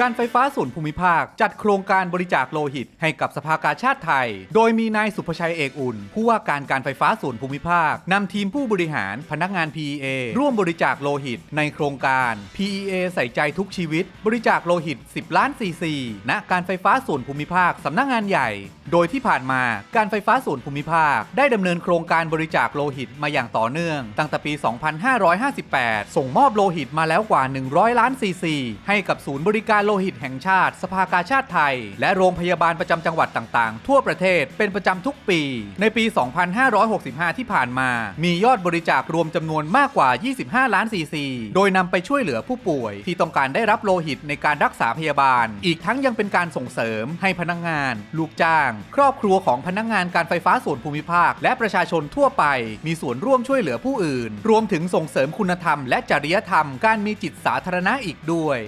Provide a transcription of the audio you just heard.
การไฟฟ้าส่วนภูมิภาค จัดโครงการบริจาคโลหิต ให้กับสภากาชาติไทย โดยมีนายสุภชัยเอกอุ่น ผู้ว่าการการไฟฟ้าส่วนภูมิภาคนำทีมผู้บริหารพนักงาน PEA ร่วมบริจาคโลหิต ในโครงการ PEA ใส่ใจทุกชีวิต บริจาคโลหิต 10 ล้านซีซีณการไฟฟ้าส่วนภูมิภาคสำนักงานใหญ่ โดยที่ผ่านมาการไฟฟ้าส่วนภูมิภาค ได้ดำเนินโครงการบริจาคโลหิตมาอย่างต่อเนื่อง ตั้งแต่ปี 2558 ส่งมอบโลหิตมาแล้วกว่า 100 ล้านซีซีให้กับศูนย์บริการโลหิตแห่งชาติ สภากาชาติไทย และโรงพยาบาลประจำจังหวัดต่างๆ ทั่วประเทศเป็นประจำทุกปี ในปี 2565 ที่ผ่านมา มียอดบริจาครวมจำนวนมากกว่า 25 ล้านซีซี โดยนำไปช่วยเหลือผู้ป่วย ที่ต้องการได้รับโลหิตในการรักษาพยาบาล อีกทั้งยังเป็นการส่งเสริมให้พนักงาน ลูกจ้าง ครอบครัวของพนักงานการไฟฟ้าส่วนภูมิภาค และประชาชนทั่วไป มีส่วนร่วมช่วยเหลือผู้อื่น รวมถึงส่งเสริมคุณธรรมและจริยธรรมการมีจิตสาธารณะอีกด้วย